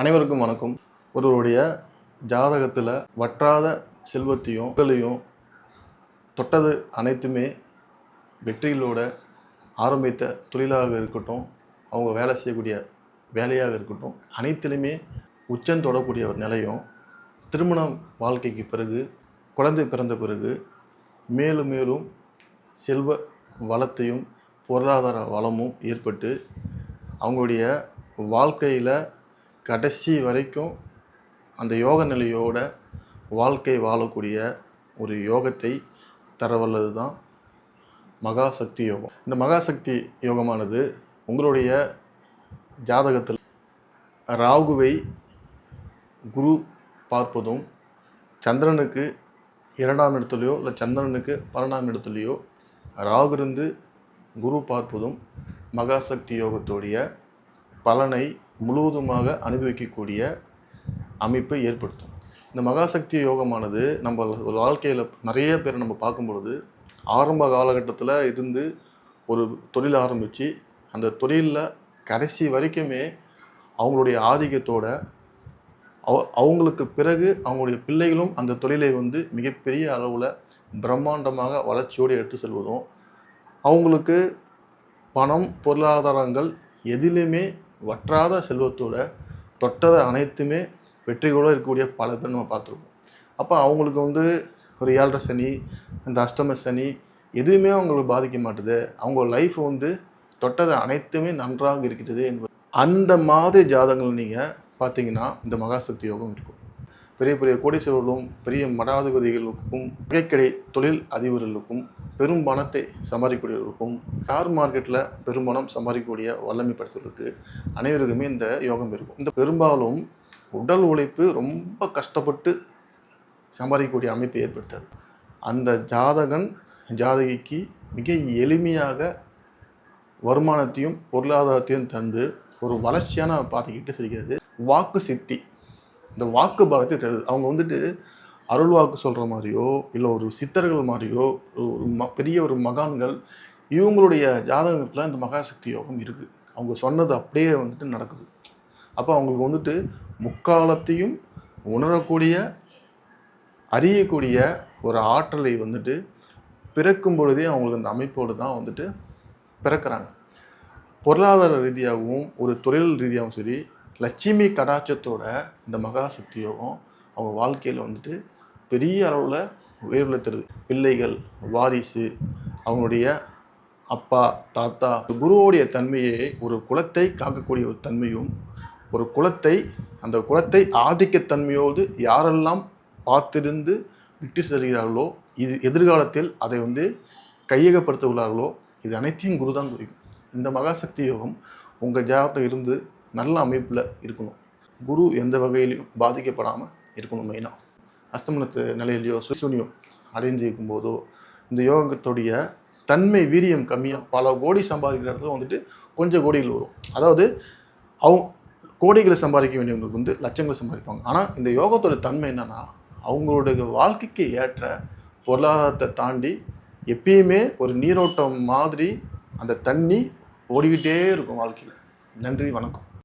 அனைவருக்கும் வணக்கம். ஒருவருடைய ஜாதகத்தில் வற்றாத செல்வத்தையும் புகழையும் தொட்டது அனைத்துமே வெற்றிகளோட ஆரம்பித்த தொழிலாக இருக்கட்டும் அவங்க வேலை செய்யக்கூடிய வேலையாக இருக்கட்டும் அனைத்திலுமே உச்சம் தொடக்கூடிய ஒரு நிலையும் திருமணம் வாழ்க்கைக்கு பிறகு குழந்தை பிறந்த பிறகு மேலும் மேலும் செல்வ வளத்தையும் பொருளாதார வளமும் ஏற்பட்டு அவங்களுடைய வாழ்க்கையில் கடைசி வரைக்கும் அந்த யோக நிலையோட வாழ்க்கை வாழக்கூடிய ஒரு யோகத்தை தரவல்லது தான் மகாசக்தி யோகம். இந்த மகாசக்தி யோகமானது உங்களுடைய ஜாதகத்தில் ராகுவை குரு பார்ப்பதும் சந்திரனுக்கு இரண்டாம் இடத்துலையோ இல்லை சந்திரனுக்கு பன்னெண்டாம் இடத்துலையோ ராகு இருந்து குரு பார்ப்பதும் மகாசக்தி யோகத்துடைய பலனை முழுவதுமாக அனுபவிக்கக்கூடிய அமைப்பை ஏற்படுத்தும். இந்த மகாசக்தி யோகமானது நம்ம ஒரு வாழ்க்கையில் நிறைய பேர் நம்ம பார்க்கும் பொழுது ஆரம்ப காலகட்டத்தில் இருந்து ஒரு தொழில் ஆரம்பித்து அந்த தொழிலில் கடைசி வரைக்குமே அவங்களுடைய ஆதிக்கத்தோட அவ அவங்களுக்கு பிறகு அவங்களுடைய பிள்ளைகளும் அந்த தொழிலை வந்து மிகப்பெரிய அளவில் பிரம்மாண்டமாக வளர்ச்சியோடு எடுத்து செல்வதும் அவங்களுக்கு பணம் பொருளாதாரங்கள் எதிலுமே வற்றாத செல்வத்தோட தொட்டதை அனைத்துமே வெற்றிகளோடு இருக்கக்கூடிய பல பேர் நம்ம பார்த்துருக்கோம். அப்போ அவங்களுக்கு வந்து ஒரு ஏழரை சனி இந்த அஷ்டம சனி எதுவுமே அவங்களுக்கு பாதிக்க மாட்டுது. அவங்க லைஃப் வந்து தொட்டது அனைத்துமே நன்றாக இருக்கிறது என்பது. அந்த மாதிரி ஜாதகங்கள் நீங்கள் பார்த்தீங்கன்னா இந்த மகாசக்தி யோகம் இருக்கும். பெரிய பெரிய கோடீஸ்வரர்களும் பெரிய மடாதிபதிகளுக்கும் புகைக்கடை தொழில் அதிபர்களுக்கும் பெரும் பணத்தை சம்பாதிக்கக்கூடியவர்களுக்கும் ஷேர் மார்க்கெட்டில் பெரும்பணம் சம்பாதிக்கக்கூடிய வல்லமை படுத்துவதற்கு அனைவருக்குமே இந்த யோகம் இருக்கும். இந்த பெரும்பாலும் உடல் உழைப்பு ரொம்ப கஷ்டப்பட்டு சம்பாதிக்கக்கூடிய அமைப்பை ஏற்படுத்தாது. அந்த ஜாதகன் ஜாதகிக்கு மிக எளிமையாக வருமானத்தையும் பொருளாதாரத்தையும் தந்து ஒரு வளர்ச்சியான பாதைக்கிட்டு செல்கிறது. வாக்கு சித்தி இந்த வாக்கு பாகத்தை தருது அவங்க வந்துட்டு அருள் வாக்கு சொல்கிற மாதிரியோ இல்லை ஒரு சித்தர்கள் மாதிரியோ ஒரு ம பெரிய ஒரு மகான்கள் இவங்களுடைய ஜாதகத்தில் இந்த மகாசக்தி யோகம் இருக்குது அவங்க சொன்னது அப்படியே வந்துட்டு நடக்குது. அப்போ அவங்களுக்கு வந்துட்டு முக்காலத்தையும் உணரக்கூடிய அறியக்கூடிய ஒரு ஆற்றலை வந்துட்டு பிறக்கும் பொழுதே அவங்களுக்கு அந்த அமைப்போடு தான் வந்துட்டு பிறக்கிறாங்க. பொருளாதார ரீதியாகவும் ஒரு தொழில் ரீதியாகவும் சரி லட்சுமி கடாட்சத்தோட இந்த மகாசக்தி யோகம் அவங்க வாழ்க்கையில் வந்துட்டு பெரிய அளவில் உயர்வுல தருது. பிள்ளைகள் வாரிசு அவங்களுடைய அப்பா தாத்தா குருவோடைய தன்மையை ஒரு குலத்தை காக்கக்கூடிய ஒரு தன்மையும் ஒரு குலத்தை அந்த குலத்தை ஆதிக்கத்தன்மையோடு யாரெல்லாம் பார்த்திருந்து விட்டு செல்கிறார்களோ இது எதிர்காலத்தில் அதை வந்து கையகப்படுத்த உள்ளார்களோ இது அனைத்தையும் குரு தான் குறிக்கும். இந்த மகாசக்தி யோகம் உங்கள் ஜாதகத்தில் இருந்து நல்ல அமைப்பில் இருக்கணும். குரு எந்த வகையிலையும் பாதிக்கப்படாமல் இருக்கணும் மெயினாக அஸ்தமனத்து நிலையிலையோ சுசுனியோ அடைந்து இருக்கும்போதோ இந்த யோகத்துடைய தன்மை வீரியம் கம்மியாக பல கோடி சம்பாதிக்கிற இடத்துல வந்துட்டு கொஞ்சம் கோடிகள் வரும். அதாவது அவங்க கோடிகளை சம்பாதிக்க வேண்டியவங்களுக்கு வந்து லட்சங்களை சம்பாதிப்பாங்க. ஆனால் இந்த யோகத்தோட தன்மை என்னென்னா அவங்களுடைய வாழ்க்கைக்கு ஏற்ற பொருளாதாரத்தை தாண்டி எப்பயுமே ஒரு நீரோட்டம் மாதிரி அந்த தண்ணி ஓடிக்கிட்டே இருக்கும் வாழ்க்கையில். நன்றி வணக்கம்.